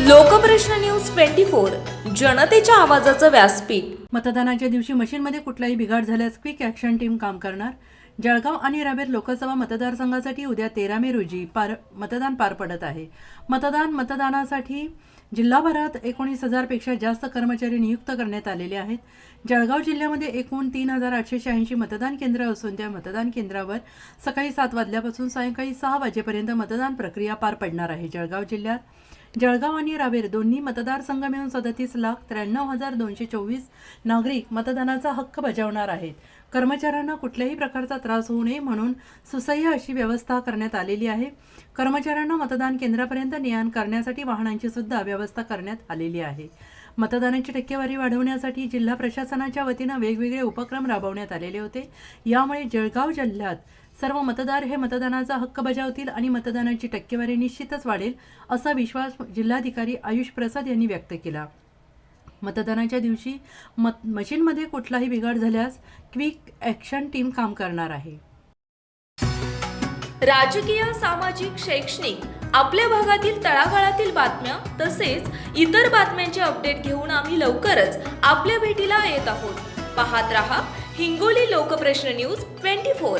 Lokprashna news twenty four जनतेच्या आवाजाचं व्यासपीठ. मतदानाच्या दिवशी मशीनमध्ये कुठलाही बिघाड झाल्यास क्विक ॲक्शन टीम काम करणार. जळगाव आणि रावेर लोकसभा मतदारसंघासाठी उद्या तेरा मे रोजी पार मतदान पार पडत आहे. मतदान मतदानासाठी जिल्हाभरात एकोणीस हजारपेक्षा जास्त कर्मचारी नियुक्त करण्यात आलेले आहेत. जळगाव जिल्ह्यामध्ये एकूण तीन हजार आठशे शहाऐंशी मतदान केंद्र असून त्या मतदान केंद्रावर सकाळी सात वाजल्यापासून सायंकाळी सहा वाजेपर्यंत मतदान प्रक्रिया पार पडणार आहे. जळगाव जिल्ह्यात जळगाव आणि रावेर दोन्ही मतदारसंघ मिळून सदतीस लाख त्र्याण्णव हजार दोनशे चोवीस नागरिक मतदानाचा हक्क बजावणार आहेत. कर्मचाऱ्यांना कुठल्याही प्रकारचा त्रास होऊ नये म्हणून सुसह्य अशी व्यवस्था करण्यात आलेली आहे. कर्मचाऱ्यांना मतदान केंद्रापर्यंत ने आण करण्यासाठी वाहनांची सुद्धा व्यवस्था करण्यात आलेली आहे. मतदानाची टक्केवारी वाढवण्यासाठी जिल्हा प्रशासनाच्या वतीनं वेगवेगळे उपक्रम राबवण्यात आलेले होते. यामुळे जळगाव जिल्ह्यात सर्व मतदार हे मतदानाचा हक्क बजावतील आणि मतदानाची टक्केवारी निश्चितच वाढेल असा विश्वास जिल्हाधिकारी आयुष प्रसाद यांनी व्यक्त केला. मतदानाच्या दिवशी मत मशीनमध्ये कुठलाही बिघाड झाल्यास क्विक ॲक्शन टीम काम करणार आहे. राजकीय सामाजिक शैक्षणिक आपल्या भागातील तळागाळातील बातम्या तसेच इतर बातम्यांचे अपडेट घेऊन आम्ही लवकरच आपल्या भेटीला येत आहोत. पाहत रहा Hingoli Lokprashna news twenty four.